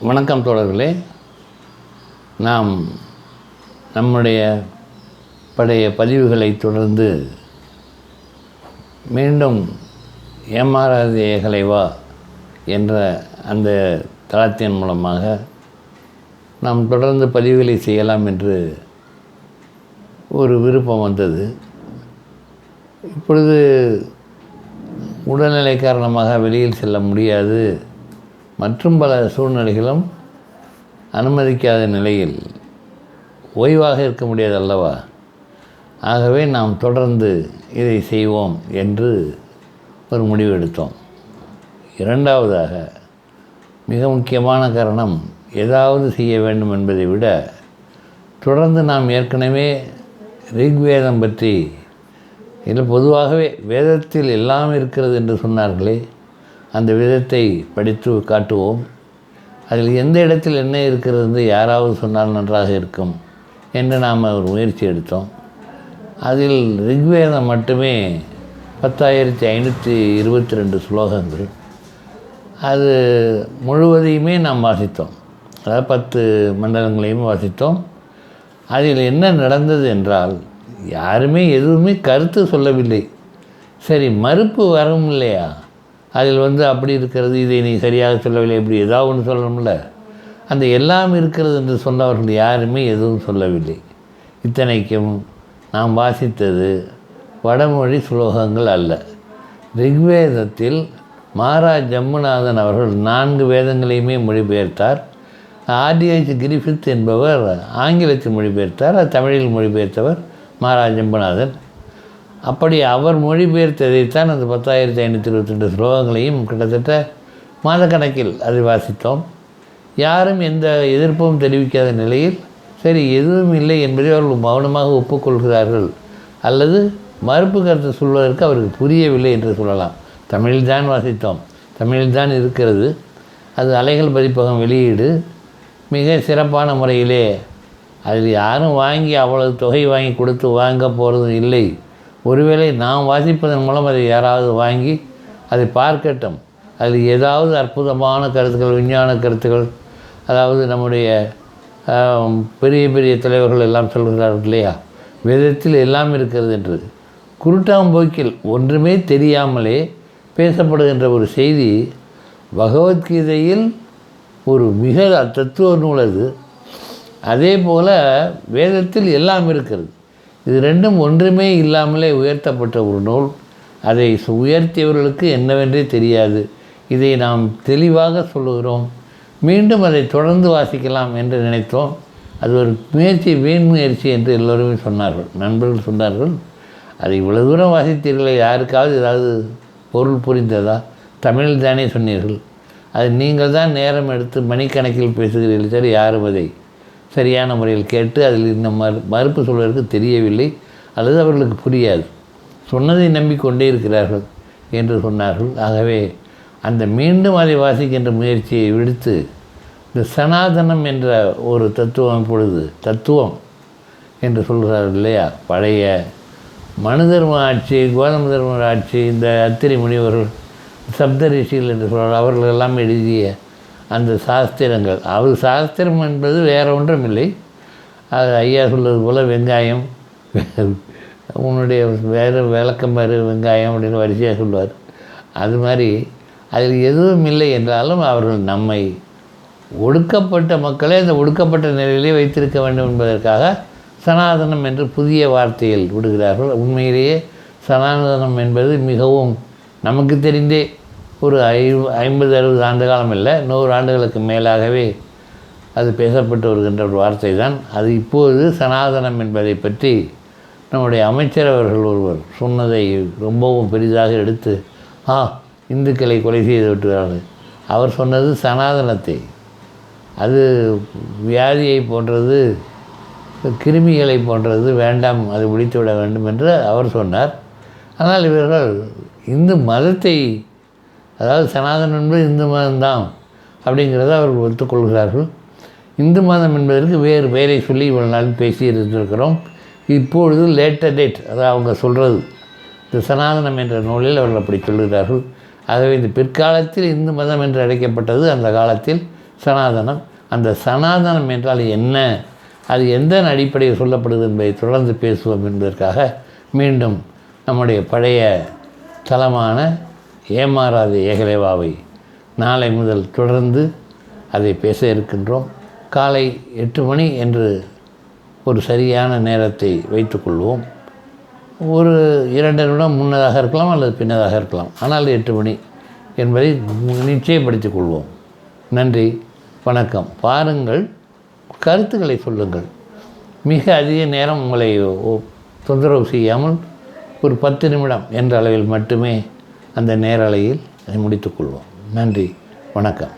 வணக்கம் தோழர்களே. நாம் நம்முடைய பழைய பதிவுகளை தொடர்ந்து மீண்டும் ஏமாறாதே ஏகலைவா என்ற அந்த தளத்தின் மூலமாக நாம் தொடர்ந்து பதிவுகளை செய்யலாம் என்று ஒரு விருப்பம் வந்தது. இப்பொழுது உடல்நிலை காரணமாக வெளியில் செல்ல முடியாது. மற்றும் பல சூழ்நிலைகளும் அனுமதிக்காத நிலையில் ஓய்வாக இருக்க முடியாது அல்லவா ஆகவே நாம் தொடர்ந்து இதை செய்வோம் என்று ஒரு முடிவு எடுத்தோம். இரண்டாவதாக மிக முக்கியமான காரணம் ஏதாவது செய்ய வேண்டும் என்பதை விட தொடர்ந்து நாம் ஏற்கனவே ரிக்வேதம் பற்றி இதில் பொதுவாகவே வேதத்தில் எல்லாம் இருக்கிறது என்று சொன்னார்களே அந்த விதத்தை படித்து காட்டுவோம். அதில் எந்த இடத்தில் என்ன இருக்கிறது யாராவது சொன்னால் நன்றாக இருக்கும் என்று நாம் ஒரு முயற்சி எடுத்தோம். அதில் ரிக்வேதம் மட்டுமே பத்தாயிரத்தி ஐநூற்றி இருபத்தி ரெண்டு ஸ்லோகங்கள். அது முழுவதையுமே நாம் வாசித்தோம். அதாவது பத்து மண்டலங்களையும் வாசித்தோம். அதில் என்ன நடந்தது என்றால் யாருமே எதுவுமே கருத்து சொல்லவில்லை. சரி மறுப்பு வரும் இல்லையா? அதில் வந்து அப்படி இருக்கிறது இதை நீ சரியாக சொல்லவில்லை இப்படி ஏதாவது ஒன்று சொல்லணும்ல? அந்த எல்லாம் இருக்கிறது என்று சொன்னவர்கள் யாருமே எதுவும் சொல்லவில்லை. இத்தனைக்கும் நாம் வாசித்தது வடமொழி ஸ்லோகங்கள் அல்ல. ரிக்வேதத்தில் மாரா ஜம்முநாதன் அவர்கள் நான்கு வேதங்களையுமே மொழிபெயர்த்தார். ஆர்டிஹெச் கிரிஃபித் என்பவர் ஆங்கிலத்தில் மொழிபெயர்த்தார் தமிழில் மொழிபெயர்த்தவர் மாரா ஜம்புநாதன் அப்படி அவர் மொழிபெயர்த்ததைத்தான் அந்த பத்தாயிரத்தி ஐநூற்றி இருபத்தி ரெண்டு ஸ்லோகங்களையும் கிட்டத்தட்ட மாதக்கணக்கில் அதை வாசித்தோம் யாரும் எந்த எதிர்ப்பும் தெரிவிக்காத நிலையில் சரி எதுவும் இல்லை என்பதை அவர்கள் மௌனமாக ஒப்புக்கொள்கிறார்கள். அல்லது மறுப்பு கருத்து சொல்வதற்கு அவருக்கு புரியவில்லை என்று சொல்லலாம். தமிழில்தான் வாசித்தோம். தமிழில் தான் இருக்கிறது. அது அலைகள் பதிப்பகம் வெளியீடு. மிக சிறப்பான முறையிலே அதில் யாரும் வாங்கி அவ்வளவு தொகை வாங்கி கொடுத்து வாங்க போகிறதும் இல்லை. ஒருவேளை நாம் வாசிப்பதன் மூலம் அதை யாராவது வாங்கி அதை பார்க்கட்டும். அதில் ஏதாவது அற்புதமான கருத்துக்கள் விஞ்ஞான கருத்துக்கள் அதாவது நம்முடைய பெரிய பெரிய தலைவர்கள் எல்லாம் சொல்கிறார்கள் இல்லையா? வேதத்தில் எல்லாம் இருக்கிறது என்று. குருட்டாம்போக்கில் ஒன்றுமே தெரியாமலே பேசப்படுகின்ற ஒரு செய்தி பகவத்கீதையில் ஒரு மிக தத்துவ நூல் அது. அதே போல் வேதத்தில் எல்லாம் இருக்கிறது. இது ரெண்டும் ஒன்றுமே இல்லாமலே உயர்த்தப்பட்ட ஒரு நூல். அதை உயர்த்தியவர்களுக்கு என்னவென்றே தெரியாது. இதை நாம் தெளிவாக சொல்லுகிறோம். மீண்டும் அதை தொடர்ந்து வாசிக்கலாம் என்று நினைத்தோம். அது ஒரு முயற்சி வீண் முயற்சி என்று எல்லோருமே சொன்னார்கள். நண்பர்கள் சொன்னார்கள் அதை இவ்வளவு தூரம் வாசித்தீர்களே யாருக்காவது ஏதாவது பொருள் புரிந்ததா? தமிழில் தானே சொன்னீர்கள். அது நீங்கள் தான் நேரம் எடுத்து மணிக்கணக்கில் பேசுகிறீர்கள் சார் யாரும் அதை சரியான முறையில் கேட்டு அதில் இந்த மறு மறுப்பு சொல்வதற்கு தெரியவில்லை அல்லது அவர்களுக்கு புரியாது. சொன்னதை நம்பிக்கொண்டே இருக்கிறார்கள் என்று சொன்னார்கள். ஆகவே அந்த மீண்டும் அதை வாசிக்கின்ற முயற்சியை விடுத்து இந்த சனாதனம் என்ற ஒரு தத்துவம் இப்பொழுது தத்துவம் என்று சொல்கிறார்கள் இல்லையா? பழைய மனு தர்ம ஆட்சி கோதம தர்ம ஆட்சி இந்த அத்திரி முனிவர்கள் சப்த ரிஷிகள் என்று சொல்கிறார் அவர்கள் எல்லாம் எழுதிய அந்த சாஸ்திரங்கள். அவர் சாஸ்திரம் என்பது வேறு ஒன்றும் இல்லை அது ஐயா சொல்வது போல் வெங்காயம் உன்னுடைய வேறு விளக்கம் வேறு வெங்காயம் அப்படின்னு வரிசையாக சொல்லுவார். அது மாதிரி அதில் எதுவும் இல்லை என்றாலும் அவர்கள் நம்மை ஒடுக்கப்பட்ட மக்களை அந்த ஒடுக்கப்பட்ட நிலையிலே வைத்திருக்க வேண்டும் என்பதற்காக சனாதனம் என்று புதிய வார்த்தையில் விடுகிறார்கள். உண்மையிலேயே சனாதனம் என்பது மிகவும் நமக்கு தெரிந்தே ஒரு ஐ ஐம்பது அறுபது ஆண்டு காலம் இல்லை நூறு ஆண்டுகளுக்கு மேலாகவே அது பேசப்பட்டு வருகின்ற ஒரு வார்த்தை தான். அது இப்போது சனாதனம் என்பதை பற்றி நம்முடைய அமைச்சர் அவர்கள் ஒருவர் சொன்னதை ரொம்பவும் பெரிதாக எடுத்து ஆ இந்துக்களை கொலை செய்து விட்டுகிறார்கள். அவர் சொன்னது சனாதனத்தை. அது வியாதியை போன்றது கிருமிகளை போன்றது வேண்டாம் அது ஒழித்து விட வேண்டும் என்று அவர் சொன்னார். ஆனால் இவர்கள் இந்து மதத்தை அதாவது சனாதனம் என்பது இந்து மதம்தான் அப்படிங்கிறத அவர்கள் ஒத்துக்கொள்கிறார்கள். இந்து மதம் என்பதற்கு வேறு பெயரை சொல்லி இவ்வளவு நாள் பேசி இருந்திருக்கிறோம். இப்பொழுது லேட்டர் டேட் அதாவது அவங்க சொல்கிறது இந்த சனாதனம் என்ற நூலில் அவர்கள் அப்படி சொல்கிறார்கள். ஆகவே இந்த பிற்காலத்தில் இந்து மதம் என்று அழைக்கப்பட்டது அந்த காலத்தில் சனாதனம். அந்த சனாதனம் என்றால் என்ன? அது எந்த அடிப்படையில் சொல்லப்படுது என்பதை தொடர்ந்து பேசுவோம் என்பதற்காக மீண்டும் நம்முடைய பழைய தலமான ஏமாறாத ஏகலேவாவை நாளை முதல் தொடர்ந்து அதை பேச இருக்கின்றோம். காலை எட்டு மணி என்று ஒரு சரியான நேரத்தை வைத்துக்கொள்வோம் ஒரு இரண்டு நிமிடம் முன்னதாக இருக்கலாம் அல்லது பின்னதாக இருக்கலாம். ஆனால் எட்டு மணி என்பதை நிச்சயப்படுத்திக் கொள்வோம். நன்றி வணக்கம். பாருங்கள் கருத்துக்களை சொல்லுங்கள். மிக அதிக நேரம் உங்களை தொந்தரவு செய்யாமல் ஒரு பத்து நிமிடம் என்ற அளவில் மட்டுமே அந்த நேரலையில் அதை முடித்துக்கொள்வோம் நன்றி. வணக்கம்.